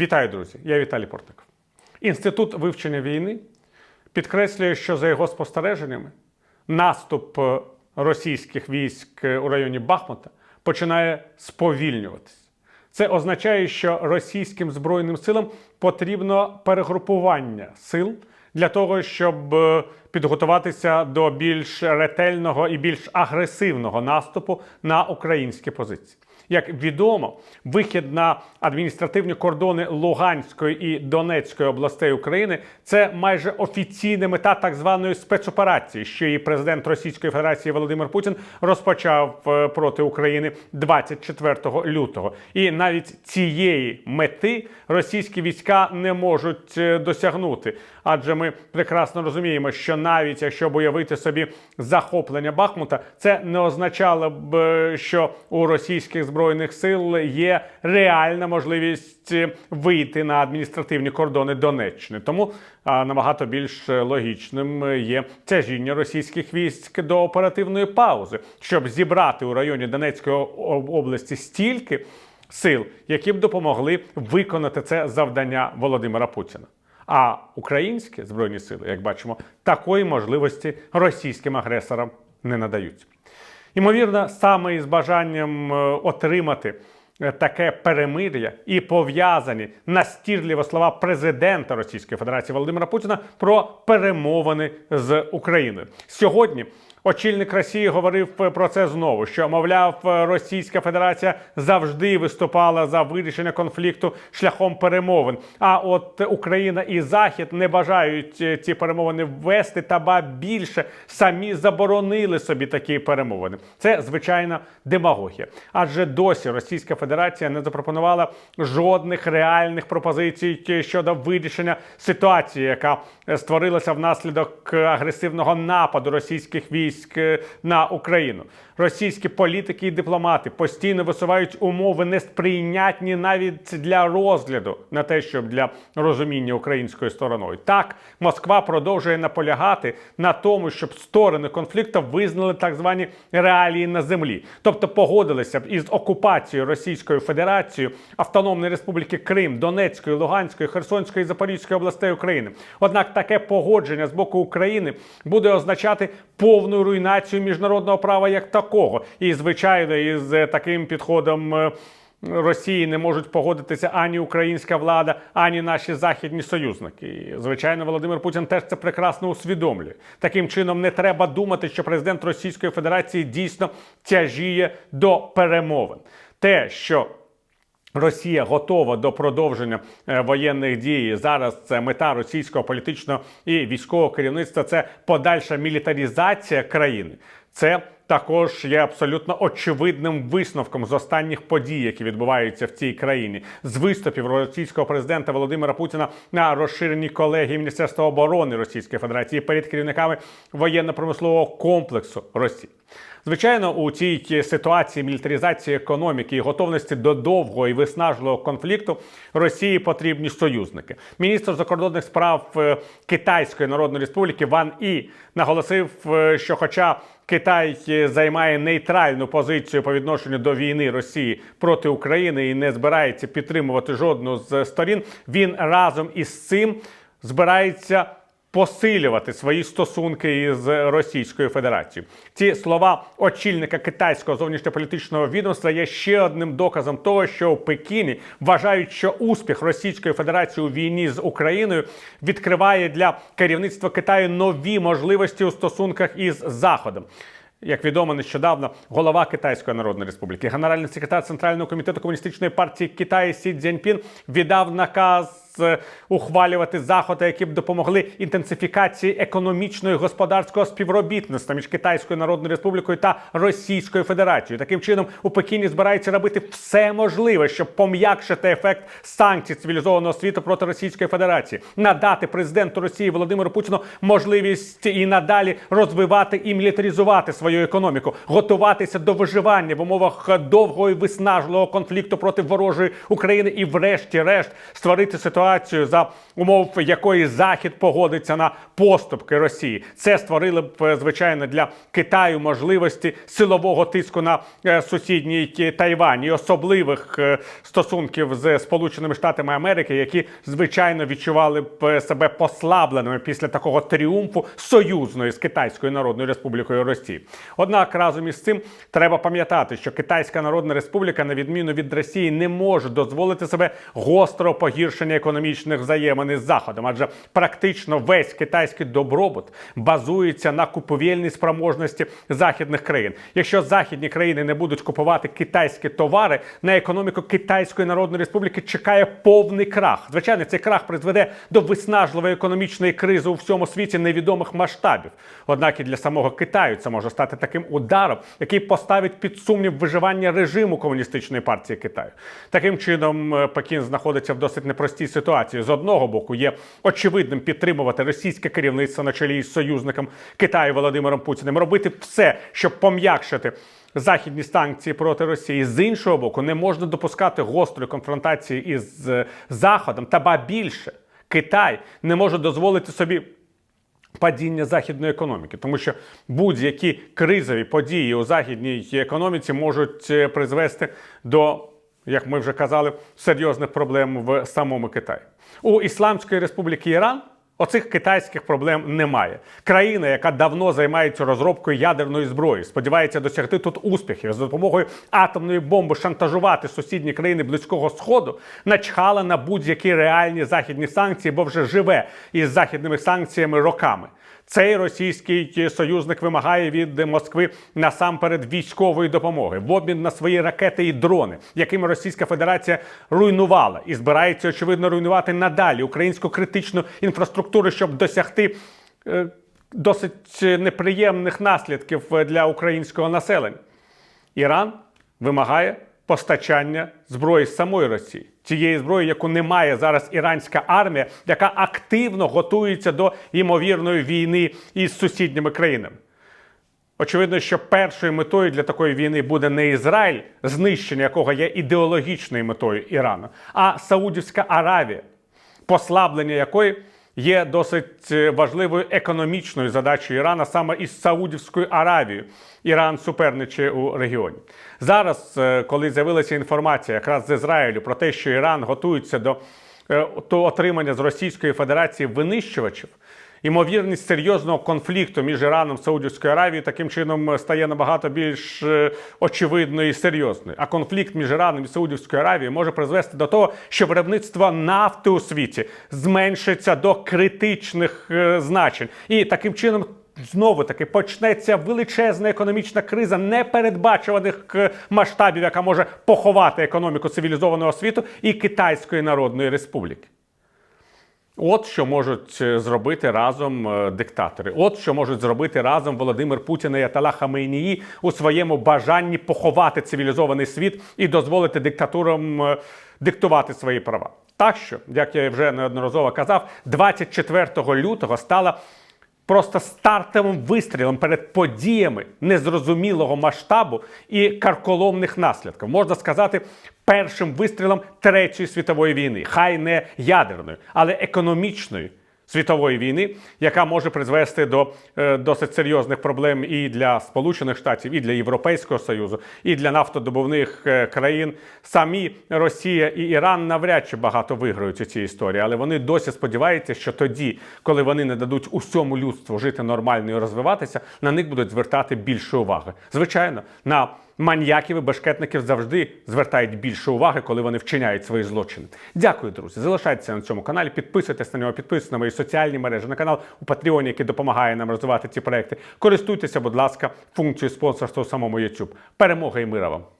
Вітаю, друзі! Я Віталій Портников. Інститут вивчення війни підкреслює, що за його спостереженнями наступ е, російських військ е, у районі Бахмута починає сповільнюватись. Це означає, що російським збройним силам потрібно перегрупування сил для того, щоб е, підготуватися до більш ретельного і більш агресивного наступу на українські позиції. Як відомо, вихід на адміністративні кордони Луганської і Донецької областей України це майже офіційна мета так званої спецоперації, що її президент Російської Федерації Володимир Путін розпочав е, проти України 24 лютого. І навіть цієї мети російські війська не можуть е, досягнути. Адже ми прекрасно розуміємо, що навіть якщо уявити собі захоплення Бахмута, це не означало б, е, що у російських збройних сил є реальна можливість вийти на адміністративні кордони Донеччини. Тому набагато більш логічним є тяжіння російських військ до оперативної паузи, щоб зібрати у районі Донецької області стільки сил, які б допомогли виконати це завдання Володимира Путіна. А українські збройні сили, як бачимо, такої можливості російським агресорам не надають. Ймовірно, саме із бажанням е, отримати е, таке перемир'я і пов'язані настірливо слова президента Російської Федерації Володимира Путіна про перемовини з Україною. Сьогодні очільник Росії говорив е, про це знову: що мовляв, е, Російська Федерація завжди виступала за вирішення конфлікту шляхом перемовин. А от Україна і Захід не бажають е, ці перемовини ввести, та ба більше самі заборонили собі такі перемовини. Це звичайна демагогія. Адже досі Російська Федерація не запропонувала жодних реальних пропозицій щодо вирішення ситуації, яка створилася внаслідок агресивного нападу російських військ е, на Україну. Російські політики і дипломати постійно висувають умови несприйнятні навіть для розгляду на те, щоб для розуміння українською стороною. Так, Москва продовжує наполягати на тому, щоб сторони конфлікту визнали так звані реалії на землі, тобто погодилися б із окупацією Російською Федерацією Автономної Республіки Крим, Донецької, Луганської, Херсонської і Запорізької областей України. Однак таке погодження з боку України буде означати повну руйнацію міжнародного права як такого. І звичайно, із е, таким підходом. е, Росії не можуть погодитися ані українська влада, ані наші західні союзники. І, звичайно, Володимир Путін теж це прекрасно усвідомлює. Таким чином, не треба думати, що президент Російської Федерації дійсно тяжіє до перемовин. Те, що Росія готова до продовження е, воєнних дій. Зараз це мета російського політичного і військового керівництва. Це подальша мілітарізація країни. Це також є абсолютно очевидним висновком з останніх подій, які відбуваються в цій країні, з виступів російського президента Володимира Путіна на розширеній колегії Міністерства оборони Російської Федерації перед керівниками воєнно-промислового комплексу Росії. Звичайно, у цій ситуації мілітаризації економіки і готовності до довгого і виснажливого конфлікту Росії потрібні союзники. Міністр закордонних справ е, Китайської Народної Республіки Ван І наголосив, е, що, хоча Китай е, займає нейтральну позицію по відношенню до війни Росії проти України і не збирається підтримувати жодну з сторін, він разом із цим збирається посилювати свої стосунки із Російською Федерацією. Ці слова очільника китайського зовнішньополітичного відомства є ще одним доказом того, що в Пекіні вважають, що успіх Російської Федерації у війні з Україною відкриває для керівництва Китаю нові можливості у стосунках із Заходом. Як відомо, нещодавно голова Китайської Народної Республіки, генеральний секретар Центрального комітету комуністичної партії Китаю Сі Цзіньпін віддав наказ ухвалювати заходи, які б допомогли інтенсифікації економічного і господарського співробітництва між Китайською Народною Республікою та Російською Федерацією. Таким чином у Пекіні збираються робити все можливе, щоб пом'якшити ефект санкцій цивілізованого світу проти Російської Федерації, надати президенту Росії Володимиру Путіну можливість і надалі розвивати і мілітаризувати свою економіку, готуватися до виживання в умовах довгого і виснажливого конфлікту проти ворожої України і, врешті-решт, створити ситуацію ситуацію, за умов якої Захід погодиться на поступки Росії. Це створило б е, звичайно для Китаю можливості силового тиску на е, сусідній Тайвань і особливих е, стосунків з Сполученими Штатами Америки, які звичайно відчували б себе послабленими після такого тріумфу союзної з Китайською Народною Республікою Росії. Однак разом із цим треба пам'ятати, що Китайська Народна Республіка, на відміну від Росії, не може дозволити себе гострого погіршення економічних взаємин із Заходом, адже практично весь китайський добробут базується на купівельній спроможності західних країн. Якщо західні країни не будуть купувати китайські товари, на економіку Китайської Народної Республіки чекає повний крах. Звичайно, цей крах призведе до виснажливої економічної кризи у всьому світі невідомих масштабів. Однак і для самого Китаю це може стати таким ударом, який поставить під сумнів виживання режиму комуністичної партії Китаю. Таким чином, е, Пекін знаходиться в досить непростій ситуації. З одного боку, є очевидним підтримувати російське керівництво на чолі із союзником Китаю Володимиром Путіним, робити все, щоб пом'якшити. Західні санкції проти Росії з іншого боку не можна допускати гострої конфронтації із Заходом, та ба більше Китай не може дозволити собі падіння західної економіки, тому що будь-які кризові події у західній економіці можуть е, призвести до, як ми вже казали, серйозних проблем в самому Китаї. У Ісламської Республіки Іран. Оцих китайських проблем немає. Країна, яка давно займається розробкою ядерної зброї, сподівається досягти тут успіхів за допомогою атомної бомби шантажувати сусідні країни близького сходу, начхала на будь-які реальні західні санкції, бо вже живе із західними санкціями роками. Цей російський союзник вимагає від Москви насамперед військової допомоги в обмін на свої ракети і дрони, якими Російська Федерація руйнувала і збирається очевидно руйнувати надалі українську критичну інфраструктуру, щоб досягти е, досить неприємних наслідків для українського населення. Іран вимагає постачання зброї самої Росії, тієї зброї, яку не має зараз іранська армія, яка активно готується до ймовірної війни із сусідніми країнами. Очевидно, що першою метою для такої війни буде не Ізраїль, знищення якого є ідеологічною метою Ірану, а Саудівська Аравія, послаблення якої є досить е, важливою економічною задачею Ірана саме із Саудівською Аравією. Іран суперничає у регіоні. Зараз, е, коли з'явилася інформація якраз з Ізраїлю про те, що Іран готується до до отримання з Російської Федерації винищувачів. Ймовірність серйозного конфлікту між Іраном і Саудівською Аравією таким чином стає набагато більш е, очевидною і серйозною. А конфлікт між Іраном і Саудівською Аравією може призвести до того, що виробництво нафти у світі зменшиться до критичних е, значень, і таким чином. Знову таки почнеться величезна економічна криза непередбачуваних е, масштабів, яка може поховати економіку цивілізованого світу і Китайської Народної Республіки. От що можуть е, зробити разом е, диктатори. От що можуть зробити разом Володимир Путін і Атала Хамейнії у своєму бажанні поховати цивілізований світ і дозволити диктатурам е, диктувати свої права. Так що, як я вже неодноразово казав, 24 лютого стала просто стартовим вистрілом перед подіями незрозумілого масштабу і карколомних наслідків. Можна сказати, першим вистрілом Третьої світової війни, хай не ядерної, але економічної. Світової війни, яка може призвести до е, досить серйозних проблем і для Сполучених Штатів, і для Європейського Союзу, і для нафтодобувних е, країн. Самі Росія і Іран навряд чи багато виграють у цій історії, але вони досі сподіваються, що тоді, коли вони не дадуть усьому людству жити нормально і розвиватися, на них будуть звертати більше уваги. Звичайно, на маньяків і башкетників завжди звертають більше уваги, коли вони вчиняють свої злочини. Дякую, друзі. Залишайтеся на цьому каналі, підписуйтесь на нього, підписуйтесь на мої соціальні мережі, на канал у Патреоні, який допомагає нам розвивати ці проекти. Користуйтеся, будь ласка, функцією спонсорства у самому YouTube. Перемога і мира вам!